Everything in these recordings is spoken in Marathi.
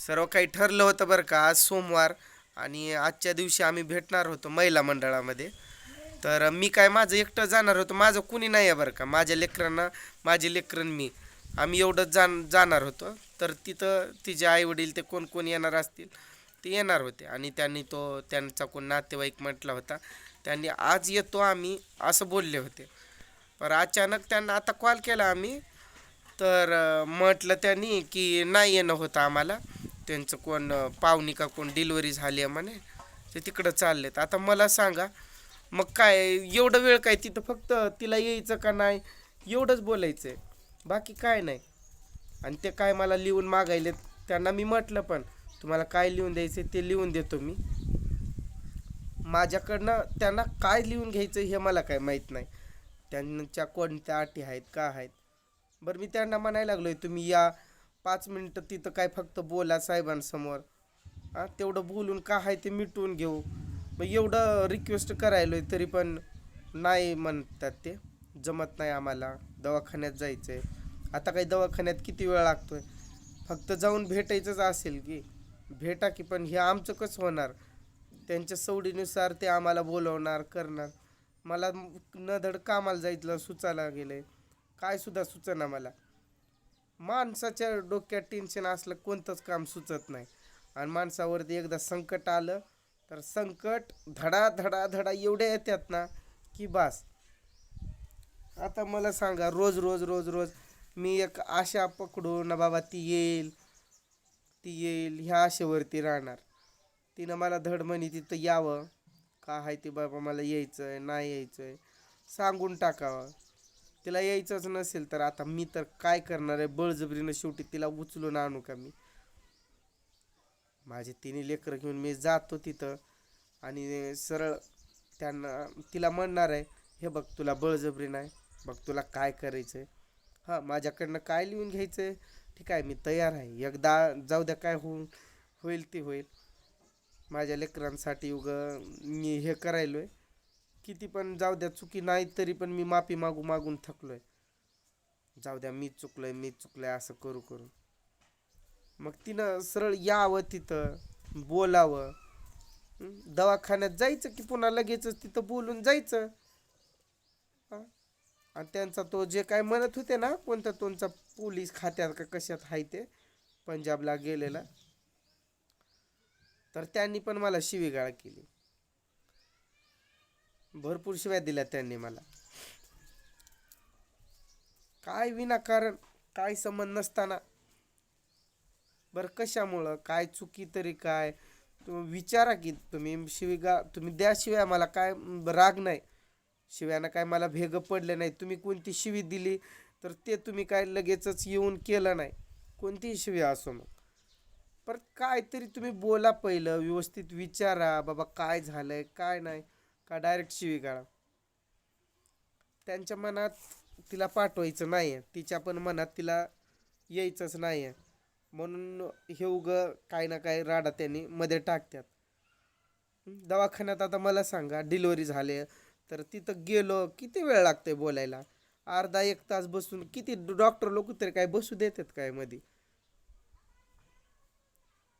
सर्व काही ठरलं होतं बरं का. आज सोमवार आणि आजच्या दिवशी आम्ही भेटणार होतो महिला मंडळामध्ये. तर मी काय माझं एकटं जाणार होतो. माझं कुणी नाही आहे बरं का. माझ्या लेकरांना माझे लेकरन मी. आम्ही एवढंच जाण जाणार होतो. तर तिथं तिचे आईवडील ते कोण कोण येणार असतील ते येणार होते. आणि त्यांनी तो त्यांचा कोण नातेवाईक म्हटला होता. त्यांनी आज येतो आम्ही असं बोलले होते. पण अचानक त्यांना आता कॉल केला आम्ही. तर म्हटलं त्यांनी की नाही येणं होतं आम्हाला. त्यांचं कोण पाहुणी का कोण डिलिव्हरी झाली आहे म्हणे ते तिकडं चाललेत. आता मला सांगा मग काय एवढं वेळ काय तिथं फक्त तिला यायचं का नाही? एवढंच बोलायचं आहे बाकी काय नाही. आणि ते काय मला लिहून मागायलेत त्यांना मी म्हटलं पण तुम्हाला काय लिहून द्यायचं ते लिहून देतो मी. माझ्याकडनं त्यांना काय लिहून घ्यायचं हे मला काय माहीत नाही. त्यांच्या कोणत्या अटी आहेत का आहेत? बरं मी त्यांना म्हणायला लागलो आहे तुम्ही या पाच मिनटं तिथं काय फक्त बोला साहेबांसमोर. हां तेवढं बोलून का आहे ते मिटवून घेऊ. मग एवढं रिक्वेस्ट करायलो आहे तरी पण नाही म्हणतात ते. जमत नाही आम्हाला. दवाखान्यात जायचं आहे आता काही दवाखान्यात किती वेळ लागतो आहे फक्त जाऊन भेटायचंच असेल की. भेटा की पण हे आमचं कसं होणार? त्यांच्या सवडीनुसार ते आम्हाला बोलवणार करणार. मला न धड कामाला जायचं सुचायला गेलं आहे काय सुद्धा सुचना मला. माणसाच्या डोक्यात टेन्शन असलं कोणतंच काम सुचत नाही. आणि माणसावरती एकदा संकट आलं तर संकट धडा धडा धडा एवढ्या येतात ना की बास. आता मला सांगा रोज रोज रोज रोज मी एक आशा पकडून ना बाबा ती येईल ती येईल ह्या आशेवरती राहणार. तिनं मला धड म्हणी तिथं यावं. का आहे ते बाबा मला यायचं आहे नाही यायचं आहे सांगून टाकावं. तिला यायचंच नसेल तर आता मी तर काय करणार आहे? बळजबरीनं शेवटी तिला उचलून आणू का मी? माझे तिन्ही लेकरं घेऊन मी जातो तिथं आणि सरळ त्यांना तिला म्हणणार आहे हे बघ तुला बळजबरी नाही. बघ तुला काय करायचं आहे हां माझ्याकडनं काय लिहून घ्यायचं आहे ठीक आहे मी तयार आहे. एकदा जाऊ द्या काय होऊन होईल ते होईल. माझ्या लेकरांसाठी उग मी हे करायलो आहे किती पण जाऊ द्या चुकी नाही तरी पण मी माफी मागू मागून थकलोय. जाऊ द्या मी चुकलोय मी चुकलोय असं करू करू. मग तिनं सरळ यावं तिथं बोलावं. दवाखान्यात जायचं की पुन्हा लगेचच तिथं बोलून जायचं? आणि त्यांचा तो जे काय म्हणत होते ना कोणता तुमचा पोलीस खात्यात का कशात आहे ते पंजाबला गेलेला. तर त्यांनी पण मला शिवीगाळ केली. भरपूर शिव्या दिल्या त्यांनी मला. काय विनाकारण काय संबंध नसताना. बरं कशामुळं काय चुकी तरी काय? तुम्ही विचारा की तुम्ही शिविगा तुम्ही द्या शिव्या मला काय राग नाही. शिव्यानं काय मला भेग पडले नाही. तुम्ही कोणती शिवी दिली तर ते तुम्ही काय लगेचच येऊन केलं नाही. कोणतीही शिवी असो मग. पर काय तरी तुम्ही बोला पहिलं व्यवस्थित विचारा बाबा काय झालं आहे काय नाही. का डायरेक्ट शिवी काढा. त्यांच्या मनात तिला पाठवायचं नाही आहे तिच्या पण मनात तिला यायचंच नाही आहे म्हणून हे उगं काय ना काय राडा त्यांनी मध्ये टाकतात दवाखान्यात आता मला सांगा डिलिव्हरी झाले तर तिथं गेलो किती वेळ लागतोय बोलायला? अर्धा एक तास बसून किती डॉक्टर लोक तरी काय बसू देतात काय मध्ये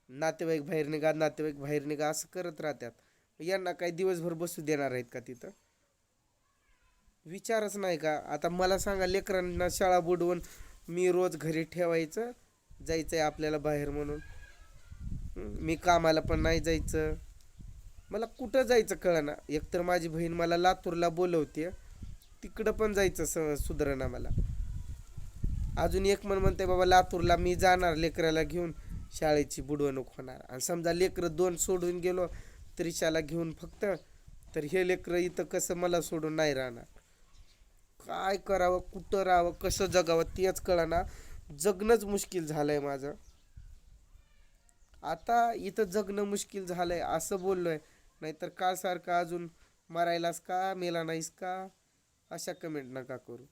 नातेवाईक बाहेर निघा नातेवाईक बाहेर निघा असं करत राहतात यांना काही दिवसभर बसू देणार आहेत का तिथं? विचारच नाही का? आता मला सांगा लेकरांना शाळा बुडवून मी रोज घरी ठेवायचं जायचं आहे आपल्याला बाहेर म्हणून? मी कामाला पण नाही जायचं. मला कुठं जायचं कळना? एकतर माझी बहीण मला लातूरला बोलवते. तिकडं पण जायचं स सुधरणा मला. अजून एक म्हण म्हणते बाबा लातूरला मी जाणार लेकराला घेऊन शाळेची बुडवणूक होणार. आणि समजा लेकरं दोन सोडून गेलो त्रिशाला घेऊन फक्त तर हे लेकरं इथं कसं मला सोडून नाही राहणार? काय करावं कुठं राहावं कसं जगावं तेच कळना. जगणंच मुश्किल झालंय माझं. आता इथं जगणं मुश्किल झालंय असं बोललोय. नाहीतर का सारखं अजून मरायलास का मेला नाहीस का? अशा कमेंट नका करू.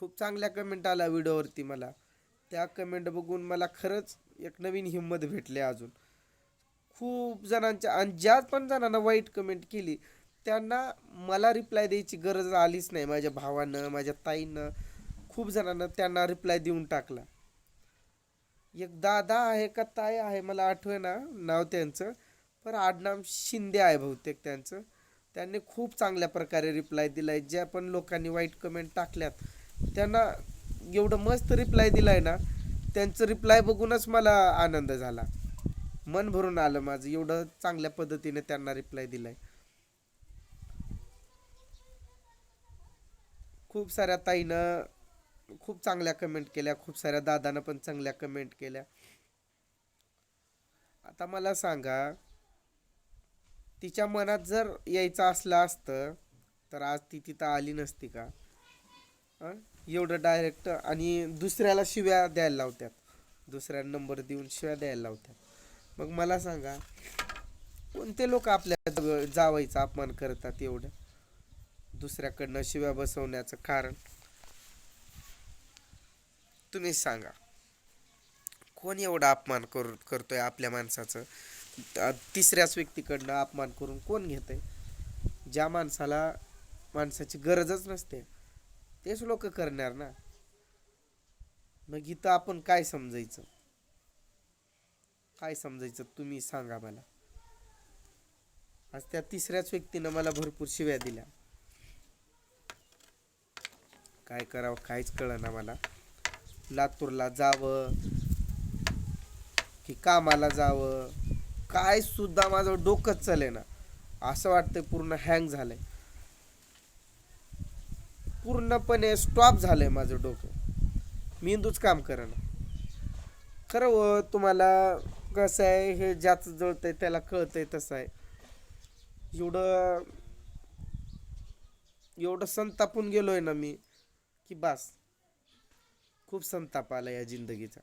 खूप चांगल्या कमेंट आल्या व्हिडिओवरती मला. त्या कमेंट बघून मला खरंच एक नवीन हिंमत भेटली अजून. खूप जणांच्या आणि ज्या पण जणांना वाईट कमेंट केली त्यांना मला रिप्लाय द्यायची गरज आलीच नाही. माझ्या भावानं माझ्या ताईनं खूप जणांना त्यांना रिप्लाय देऊन टाकला. एक दादा आहे का ताई आहे मला आठवे ना नाव त्यांचं. पण आडनाम शिंदे आहे बहुतेक त्यांचं. त्यांनी खूप चांगल्या प्रकारे रिप्लाय दिलाय. ज्या पण लोकांनी वाईट कमेंट टाकल्यात त्यांना एवढं मस्त रिप्लाय दिलाय ना त्यांचं रिप्लाय बघूनच मला आनंद झाला. मन भरून आलं माझं. एवढं चांगल्या पद्धतीने त्यांना रिप्लाय दिलाय. खूप साऱ्या ताईनं खूप चांगल्या कमेंट केल्या. खूप साऱ्या दादानं पण चांगल्या कमेंट केल्या. आता मला सांगा तिच्या मनात जर यायचं असलं असतं तर आज ती तिथं आली नसती का? एवढं डायरेक्ट आणि दुसऱ्याला शिव्या द्यायला लावत्यात. दुसऱ्या नंबर देऊन शिव्या द्यायला लावत्यात. मग मला सांगा कोणते लोक आपल्या जावायचा अपमान करतात एवढं? दुसऱ्याकडनं शिव्या बसवण्याचं कारण? तुम्ही सांगा. कोण एवढा अपमान करू करतोय आपल्या माणसाचं? तिसऱ्याच व्यक्तीकडनं अपमान करून कोण घेतंय? ज्या माणसाला माणसाची गरजच नसते. तेच लोक करणार ना? मग इथं आपण काय समजायचं? काय समजायचं तुम्ही सांगा मला. आज त्या तिसऱ्याच व्यक्तीनं मला भरपूर शिव्या दिल्या. काय करावं काहीच कळना मला. लातूरला जावं की कामाला जावं काय सुद्धा माझं डोकंच चाले ना असं वाटतंय पूर्ण हँग झालंय. पूर्णपणे स्टॉप झालंय माझं डोकं. मेंदूच काम करेना. खरं व तुम्हाला कसं आहे हे ज्याचं जळतंय त्याला कळतंय तसं आहे. एवढं एवढं संतापून गेलो आहे ना मी की बस. खूप संताप आला या जिंदगीचा.